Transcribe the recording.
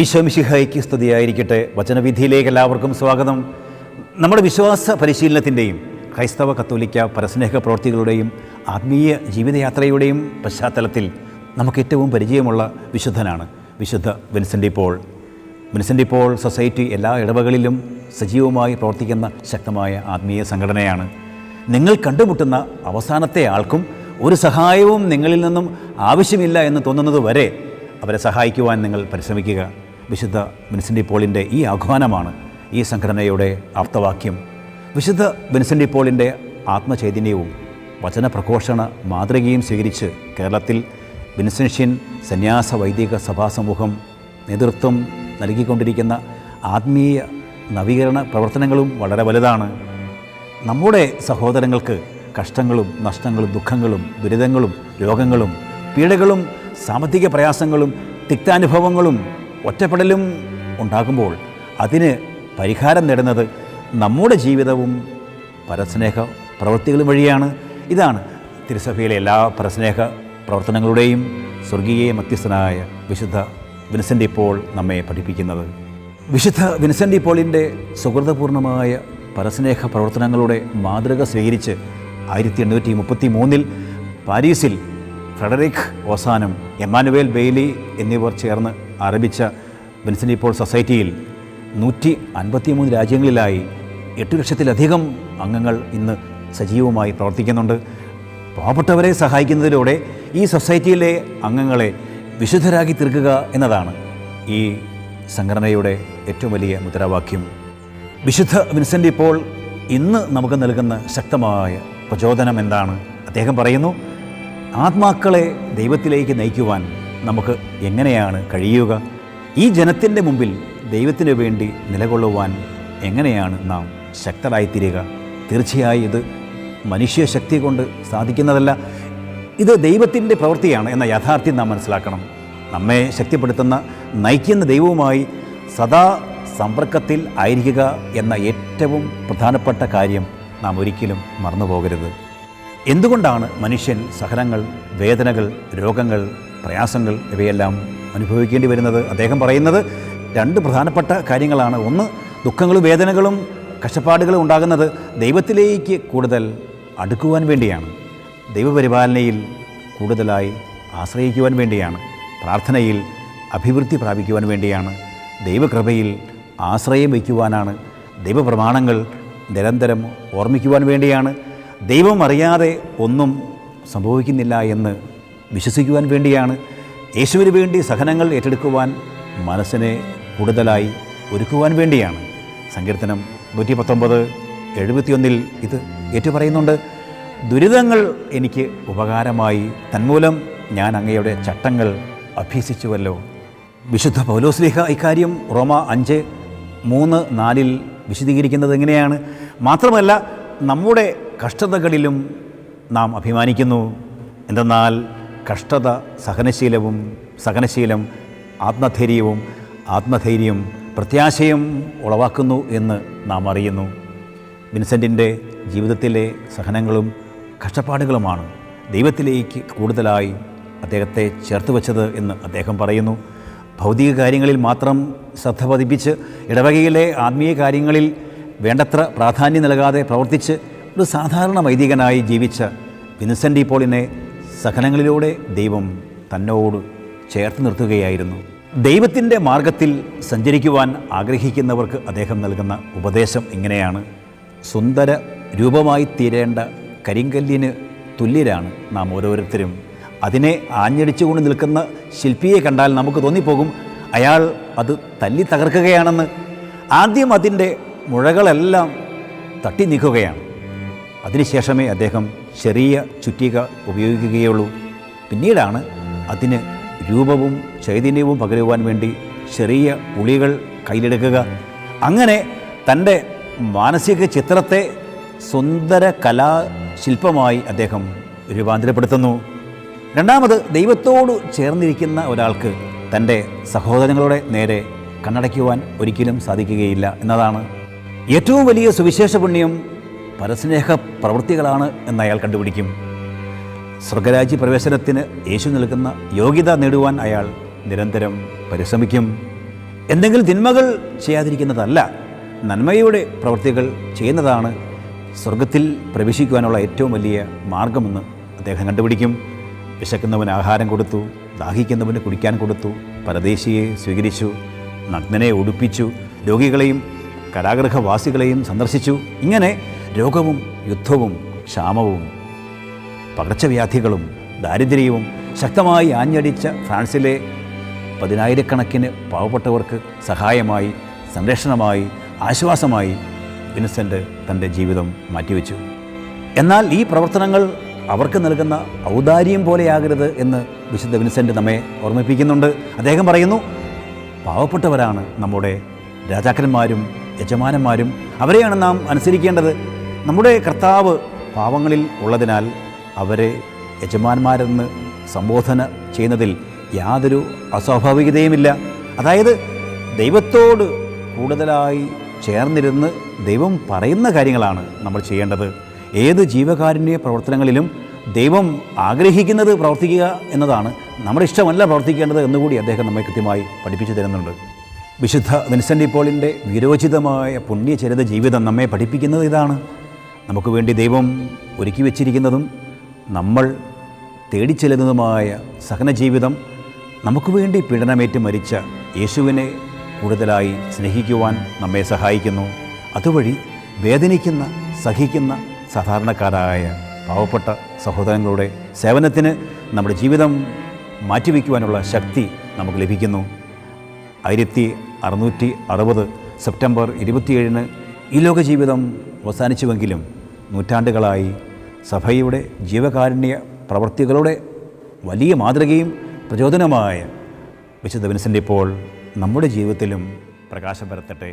ഈശോമിശിഹായിക്ക് സ്തുതിയായിരിക്കട്ടെ. വചനവിധിയിലേക്ക് എല്ലാവർക്കും സ്വാഗതം. നമ്മുടെ വിശ്വാസ പരിശീലനത്തിന്റെയും ക്രൈസ്തവ കത്തോലിക്ക പരസ്നേഹ പ്രവൃത്തികളുടെയും ആത്മീയ ജീവിതയാത്രയുടെയും പശ്ചാത്തലത്തിൽ നമുക്ക് ഏറ്റവും പരിചയമുള്ള വിശുദ്ധനാണ് വിശുദ്ധ Vincent Paul. Vincent Paul society എല്ലാ ഇടവകളിലും സജീവമായി പ്രവർത്തിക്കുന്ന ശക്തമായ ആത്മീയ സംഘടനയാണ്. നിങ്ങൾ കണ്ടുമുട്ടുന്ന അവസാനത്തെ ആൾക്കും ഒരു സഹായവും നിങ്ങളിൽ നിന്നും ആവശ്യമില്ല എന്ന് തോന്നുന്നത് വരെ അവരെ സഹായിക്കുവാൻ നിങ്ങൾ പരിശ്രമിക്കുക. വിശുദ്ധ വിൻസെന്റ് പോളിന്റെ ഈ ആഹ്വാനമാണ് ഈ സംഘടനയുടെ ആപ്തവാക്യം. വിശുദ്ധ വിൻസെന്റ് പോളിന്റെ ആത്മചൈതന്യവും വചനപ്രഘോഷണ മാതൃകയും സ്വീകരിച്ച് കേരളത്തിൽ വിൻസെൻഷ്യൻ സന്യാസ വൈദിക സഭാസമൂഹം നേതൃത്വം നൽകിക്കൊണ്ടിരിക്കുന്ന ആത്മീയ നവീകരണ പ്രവർത്തനങ്ങളും വളരെ വലുതാണ്. നമ്മുടെ സഹോദരങ്ങൾക്ക് കഷ്ടങ്ങളും നഷ്ടങ്ങളും ദുഃഖങ്ങളും ദുരിതങ്ങളും രോഗങ്ങളും പീഡകളും സാമ്പത്തിക പ്രയാസങ്ങളും തിക്താനുഭവങ്ങളും ഒറ്റപ്പെടലും ഉണ്ടാകുമ്പോൾ അതിന് പരിഹാരം നേടുന്നത് നമ്മുടെ ജീവിതവും പരസ്നേഹ പ്രവൃത്തികളും വഴിയാണ്. ഇതാണ് തിരുസഭയിലെ എല്ലാ പരസ്നേഹ പ്രവർത്തനങ്ങളുടെയും സ്വർഗീയ മധ്യസ്ഥനായ വിശുദ്ധ വിൻസെന്റ് ഇപ്പോൾ നമ്മെ പഠിപ്പിക്കുന്നത്. വിശുദ്ധ വിൻസെന്റ് ഇപ്പോളിന്റെ സുഹൃതപൂർണമായ പരസ്നേഹ പ്രവർത്തനങ്ങളുടെ മാതൃക സ്വീകരിച്ച് ആയിരത്തി എണ്ണൂറ്റി മുപ്പത്തി മൂന്നിൽ പാരീസിൽ ഫ്രെഡറിക് ഓസാനും എമാനുവേൽ ബെയ്ലി എന്നിവർ ചേർന്ന് ആരംഭിച്ച വിൻസെന്റ് പോൾ സൊസൈറ്റിയിൽ നൂറ്റി അൻപത്തിമൂന്ന് രാജ്യങ്ങളിലായി എട്ട് ലക്ഷത്തിലധികം അംഗങ്ങൾ ഇന്ന് സജീവമായി പ്രവർത്തിക്കുന്നുണ്ട്. പാവപ്പെട്ടവരെ സഹായിക്കുന്നതിലൂടെ ഈ സൊസൈറ്റിയിലെ അംഗങ്ങളെ വിശുദ്ധരാക്കി തീർക്കുക എന്നതാണ് ഈ സംഘടനയുടെ ഏറ്റവും വലിയ മുദ്രാവാക്യം. വിശുദ്ധ വിൻസെന്റ് ഇപ്പോൾ ഇന്ന് നമുക്ക് നൽകുന്ന ശക്തമായ പ്രചോദനം എന്താണ്? അദ്ദേഹം പറയുന്നു ആത്മാക്കളെ ദൈവത്തിലേക്ക് നയിക്കുവാൻ നമുക്ക് എങ്ങനെയാണ് കഴിയുക? ഈ ജനത്തിന്റെ മുമ്പിൽ ദൈവത്തിനു വേണ്ടി നിലകൊള്ളുവാൻ എങ്ങനെയാണ് നാം ശക്തരായിത്തീരുക? തീർച്ചയായും ഇത് മനുഷ്യശക്തി കൊണ്ട് സാധിക്കുന്നതല്ല. ഇത് ദൈവത്തിന്റെ പ്രവൃത്തിയാണ് എന്ന യാഥാർത്ഥ്യം നാം മനസ്സിലാക്കണം. നമ്മെ ശക്തിപ്പെടുത്തുന്ന നയിക്കുന്ന ദൈവവുമായി സദാ സമ്പർക്കത്തിൽ ആയിരിക്കുക എന്ന ഏറ്റവും പ്രധാനപ്പെട്ട കാര്യം നാം ഒരിക്കലും മറന്നു പോകരുത് എന്തുകൊണ്ടാണ് മനുഷ്യൻ സഹനങ്ങൾ വേദനകൾ രോഗങ്ങൾ പ്രയാസങ്ങൾ ഇവയെല്ലാം അനുഭവിക്കേണ്ടി വരുന്നത്? അദ്ദേഹം പറയുന്നത് രണ്ട് പ്രധാനപ്പെട്ട കാര്യങ്ങളാണ്. ഒന്ന് ദുഃഖങ്ങളും വേദനകളും കഷ്ടപ്പാടുകളും ഉണ്ടാകുന്നത് ദൈവത്തിലേക്ക് കൂടുതൽ അടുക്കുവാൻ വേണ്ടിയാണ്. ദൈവപരിപാലനയിൽ കൂടുതലായി ആശ്രയിക്കുവാൻ വേണ്ടിയാണ്. പ്രാർത്ഥനയിൽ അഭിവൃദ്ധി പ്രാപിക്കുവാൻ വേണ്ടിയാണ്. ദൈവകൃപയിൽ ആശ്രയം വയ്ക്കുവാനാണ്. ദൈവപ്രമാണങ്ങൾ നിരന്തരം ഓർമ്മിക്കുവാൻ വേണ്ടിയാണ്. ദൈവം അറിയാതെ ഒന്നും സംഭവിക്കുന്നില്ല എന്ന് വിശ്വസിക്കുവാൻ വേണ്ടിയാണ് യേശുവിന് വേണ്ടി സഹനങ്ങൾ ഏറ്റെടുക്കുവാൻ മനസ്സിനെ കൂടുതലായി ഒരുക്കുവാൻ വേണ്ടിയാണ്. സങ്കീർത്തനം നൂറ്റി പത്തൊമ്പത് എഴുപത്തിയൊന്നിൽ ഇത് ഏറ്റുപറയുന്നുണ്ട്. ദുരിതങ്ങൾ എനിക്ക് ഉപകാരമായി തന്മൂലം ഞാൻ അങ്ങയുടെ ചട്ടങ്ങൾ അഭ്യസിച്ചുവല്ലോ. വിശുദ്ധ പൗലോസ്ലിഹ ഇക്കാര്യം റോമ അഞ്ച് മൂന്ന് നാലിൽ വിശദീകരിക്കുന്നത് എങ്ങനെയാണ്? മാത്രമല്ല നമ്മുടെ കഷ്ടതകളിലും നാം അഭിമാനിക്കുന്നു. എന്തെന്നാൽ കഷ്ടത സഹനശീലവും സഹനശീലം ആത്മധൈര്യവും ആത്മധൈര്യം പ്രത്യാശയും ഉളവാക്കുന്നു എന്ന് നാം അറിയുന്നു. വിൻസെന്റിന്റെ ജീവിതത്തിലെ സഹനങ്ങളും കഷ്ടപ്പാടുകളുമാണ് ദൈവത്തിലേക്ക് കൂടുതലായി അദ്ദേഹത്തെ ചേർത്ത് വച്ചത് എന്ന് അദ്ദേഹം പറയുന്നു. ഭൗതിക കാര്യങ്ങളിൽ മാത്രം ശ്രദ്ധ പതിപ്പിച്ച് ഇടവകയിലെ ആത്മീയ കാര്യങ്ങളിൽ വേണ്ടത്ര പ്രാധാന്യം നൽകാതെ പ്രവർത്തിച്ച് ഒരു സാധാരണ വൈദികനായി ജീവിച്ച വിൻസെന്റ് പോളിനെ സഹനങ്ങളിലൂടെ ദൈവം തന്നോട് ചേർത്ത് നിർത്തുകയായിരുന്നു. ദൈവത്തിന്റെ മാർഗത്തിൽ സഞ്ചരിക്കുവാൻ ആഗ്രഹിക്കുന്നവർക്ക് അദ്ദേഹം നൽകുന്ന ഉപദേശം ഇങ്ങനെയാണ്. സുന്ദര രൂപമായി തീരേണ്ട കരിങ്കല്ലിന് തുല്യരാണ് നാം ഓരോരുത്തരും. അതിനെ ആഞ്ഞടിച്ചുകൊണ്ട് നിൽക്കുന്ന ശില്പിയെ കണ്ടാൽ നമുക്ക് തോന്നിപ്പോകും അയാൾ അത് തല്ലി തകർക്കുകയാണെന്ന്. ആദ്യം അതിന്റെ മുഴകളെല്ലാം തട്ടി നീക്കുകയാണ്. അതിനുശേഷമേ അദ്ദേഹം ചെറിയ ചുറ്റിക ഉപയോഗിക്കുകയുള്ളൂ. പിന്നീടാണ് അതിന് രൂപവും ചൈതന്യവും പകരുവാൻ വേണ്ടി ചെറിയ ഉളികൾ കയ്യിലെടുക്കുക. അങ്ങനെ തന്റെ മാനസിക ചിത്രത്തെ സുന്ദര കലാശില്പമായി അദ്ദേഹം രൂപാന്തരപ്പെടുത്തുന്നു. രണ്ടാമത് ദൈവത്തോട് ചേർന്നിരിക്കുന്ന ഒരാൾക്ക് തന്റെ സഹോദരങ്ങളുടെ നേരെ കണ്ണടയ്ക്കുവാൻ ഒരിക്കലും സാധിക്കുകയില്ല എന്നതാണ്. ഏറ്റവും വലിയ സുവിശേഷ പുണ്യം പരസ്നേഹ പ്രവൃത്തികളാണ് എന്ന് അയാൾ കണ്ടുപിടിക്കും. സ്വർഗരാജ്യ പ്രവേശനത്തിന് യേശു നൽകുന്ന യോഗ്യത നേടുവാൻ അയാൾ നിരന്തരം പരിശ്രമിക്കും. എന്തെങ്കിലും തിന്മകൾ ചെയ്യാതിരിക്കുന്നതല്ല നന്മയുടെ പ്രവൃത്തികൾ ചെയ്യുന്നതാണ് സ്വർഗത്തിൽ പ്രവേശിക്കുവാനുള്ള ഏറ്റവും വലിയ മാർഗമെന്ന് അദ്ദേഹം കണ്ടുപിടിക്കും. വിശക്കുന്നവന് ആഹാരം കൊടുത്തു ദാഹിക്കുന്നവന് കുടിക്കാൻ കൊടുത്തു പരദേശിയെ സ്വീകരിച്ചു നഗ്നനെ ഉടുപ്പിച്ചു രോഗികളെയും കരാഗ്രഹവാസികളെയും സന്ദർശിച്ചു. ഇങ്ങനെ രോഗവും യുദ്ധവും ക്ഷാമവും പകർച്ചവ്യാധികളും ദാരിദ്ര്യവും ശക്തമായി ആഞ്ഞടിച്ച ഫ്രാൻസിലെ പതിനായിരക്കണക്കിന് പാവപ്പെട്ടവർക്ക് സഹായമായി സംരക്ഷണമായി ആശ്വാസമായി വിൻസെന്റ് തന്റെ ജീവിതം മാറ്റിവെച്ചു. എന്നാൽ ഈ പ്രവർത്തനങ്ങൾ അവർക്ക് നൽകുന്ന ഔദാര്യം പോലെയാകരുത് എന്ന് വിശുദ്ധ വിൻസെന്റ് നമ്മെ ഓർമ്മിപ്പിക്കുന്നുണ്ട്. അദ്ദേഹം പറയുന്നു പാവപ്പെട്ടവരാണ് നമ്മുടെ രാജാക്കന്മാരും യജമാനന്മാരും. അവരെയാണ് നാം അനുസരിക്കേണ്ടത്. നമ്മുടെ കർത്താവ് പാവങ്ങളിൽ ഉള്ളതിനാൽ അവരെ യജമാന്മാരെന്ന് സംബോധന ചെയ്യുന്നതിൽ യാതൊരു അസ്വാഭാവികതയുമില്ല. അതായത് ദൈവത്തോട് കൂടുതലായി ചേർന്നിരുന്ന് ദൈവം പറയുന്ന കാര്യങ്ങളാണ് നമ്മൾ ചെയ്യേണ്ടത്. ഏത് ജീവകാരുണ്യ പ്രവർത്തനങ്ങളിലും ദൈവം ആഗ്രഹിക്കുന്നത് പ്രവർത്തിക്കുക എന്നതാണ് നമ്മുടെ ഇഷ്ടമല്ല പ്രവർത്തിക്കേണ്ടത് എന്നുകൂടി അദ്ദേഹം നമ്മെ കൃത്യമായി പഠിപ്പിച്ചു തരുന്നുണ്ട്. വിശുദ്ധ വിൻസെന്റ് ഇപ്പോളിന്റെ വിരോചിതമായ പുണ്യചരിത ജീവിതം നമ്മെ പഠിപ്പിക്കുന്നത് ഇതാണ്. നമുക്ക് വേണ്ടി ദൈവം ഒരുക്കി വച്ചിരിക്കുന്നതും നമ്മൾ തേടിച്ചെല്ലുന്നതുമായ സഹനജീവിതം നമുക്ക് വേണ്ടി പീഡനമേറ്റ് മരിച്ച യേശുവിനെ കൂടുതലായി സ്നേഹിക്കുവാൻ നമ്മെ സഹായിക്കുന്നു. അതുവഴി വേദനിക്കുന്ന സഹിക്കുന്ന സാധാരണക്കാരായ പാവപ്പെട്ട സഹോദരങ്ങളുടെ സേവനത്തിന് നമ്മുടെ ജീവിതം മാറ്റിവെക്കുവാനുള്ള ശക്തി നമുക്ക് ലഭിക്കുന്നു. ആയിരത്തി അറുന്നൂറ്റി അറുപത് സെപ്റ്റംബർ ഇരുപത്തിയേഴിന് ഈ ലോക ജീവിതം അവസാനിച്ചുവെങ്കിലും നൂറ്റാണ്ടുകളായി സഭയുടെ ജീവകാരുണ്യ പ്രവർത്തികളുടെ വലിയ മാതൃകയും പ്രചോദനമായ വിശുദ്ധ വിൻസെന്റ് ഇപ്പോൾ നമ്മുടെ ജീവിതത്തിലും പ്രകാശം പരത്തട്ടെ.